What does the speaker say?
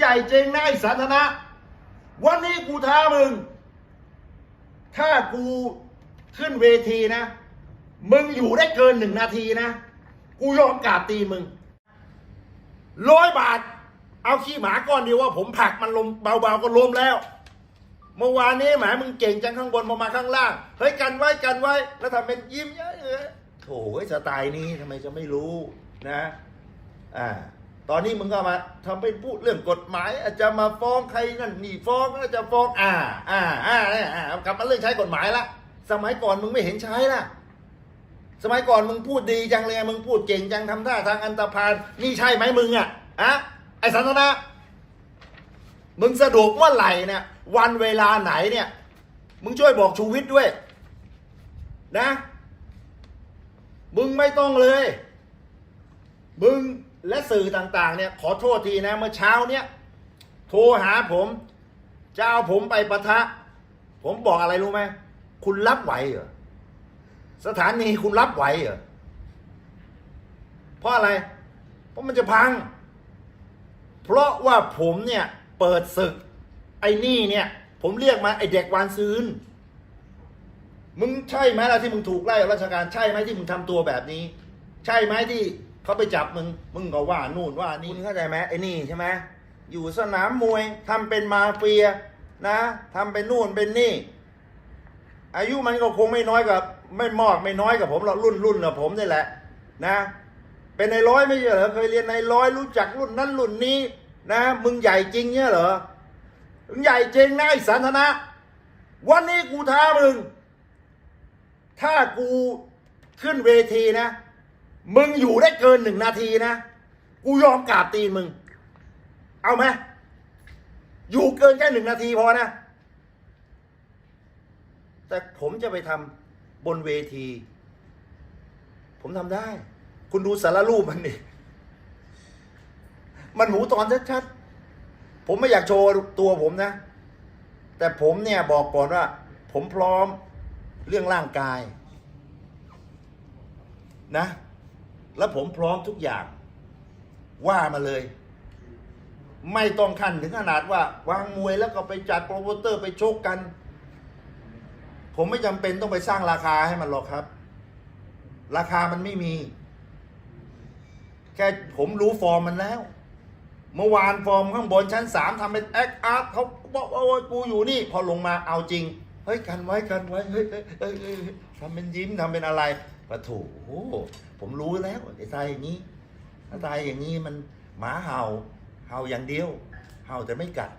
ใหญ่จริงนะไอ้สันทนะวันนี้กูท้ามึง ถ้ากูขึ้นเวทีนะ มึงอยู่ได้เกินหนึ่งนาทีนะ กูยอมกราบตีมึงร้อยบาท เอาขี้หมาก้อนเดียวว่า ผมผักมันลมเบาๆก็ล้มแล้ว เมื่อวานนี้แหมมึงเก่งจังข้างบนพอมาข้างล่าง เฮ้ยกันไว้กันไว้ แล้วทำเป็นยิ้มเยอะเออโถ่สไตล์นี้ทำไมจะไม่รู้นะ อ่า ตอนนี้มึงก็มาทำเป็นพูดเรื่องกฎหมาย อาจจะมาฟ้องใครนั่นนี่ฟ้องก็จะฟ้องอ่าอ่า อ่าอ่าอ่ากลับมาเรื่องใช้กฎหมายละสมัยก่อนมึงไม่เห็นใช้ละสมัยก่อนมึงพูดดีจังเลยมึงพูดเก่งจังทำท่าทางอันตรพานนี่ใช่ไหมมึงอะอะไอสันทนะมึงสะดวกเมื่อไหร่เนี่ย วันเวลาไหนเนี่ย มึงช่วยบอกชูวิทย์ด้วย นะ มึงไม่ต้องเลย มึง และสื่อต่างๆเนี่ยขอโทษทีนะเมื่อเช้าเนี่ยโทรหาผมจะเอาผมไปปะทะ ผมบอกอะไรรู้ไหมคุณรับไหวเหรอสถานีคุณรับไหวเหรอเพราะอะไร เพราะมันจะพัง เพราะว่าผมเนี่ยเปิดศึก ไอ้นี่เนี่ย ผมเรียกมาไอ้เด็กวานซืนมึงใช่ไหมล่ะที่มึงถูกไล่ราชการใช่ไหมที่มึงทำตัวแบบนี้ ใช่ไหมที่ เขาไปจับมึง มึงก็ว่านู่นว่านี่คุณเข้าใจไหมไอ้นี่ใช่ไหมอยู่สนามมวยทำเป็นมาเฟียนะทำเป็นนู่นเป็นนี่ อายุมันก็คงไม่น้อยกับ ไม่มากไม่น้อยกับผมหรอกรุ่นรุ่นกับผมนี่แหละ นะ เป็นในร้อยไม่ใช่เหรอเคยเรียนในร้อยรู้จักรุ่นนั้นรุ่นนี้ นะ มึงใหญ่จริงเนี่ยเหรอมึงใหญ่จริงนะไอ้สันทนะ วันนี้กูท้ามึง ถ้ากูขึ้นเวทีนะ มึงอยู่ได้เกินหนึ่งนาทีนะ กูยอมกราบตีนมึง เอาไหมอยู่เกินแค่หนึ่งนาทีพอนะ แต่ผมจะไปทำบนเวที ผมทำได้ คุณดูสารรูปมันดิมันหมูตอนชัดๆ ผมไม่อยากโชว์ตัวผมนะ แต่ผมเนี่ยบอกก่อนว่า ผมพร้อมเรื่องร่างกายนะ แล้วผมพร้อมทุกอย่าง ว่ามาเลย ไม่ต้องขั้นถึงขนาดว่า วางมวยแล้วก็ไปจัดโปรโมเตอร์ไปชกกัน ผมไม่จำเป็นต้องไปสร้างราคาให้มันหรอกครับ ราคามันไม่มี แค่ผมรู้ฟอร์มมันแล้ว เมื่อวานฟอร์มข้างบนชั้นสามทำเป็นแอคอาร์ตเขาบอกว่าโอ้ยกูอยู่นี่ พอลงมาเอาจริง ฮ้ยกันไว้กันไว้เฮ้ยเฮ้ยเฮ้ยทำเป็นยิ้มทำเป็นอะไรปะโถผมรู้แล้วไอ้ตายอย่างนี้ถ้าตายอย่างนี้มันหมาเห่าเห่าอย่างเดียว เห่าแต่ไม่กัด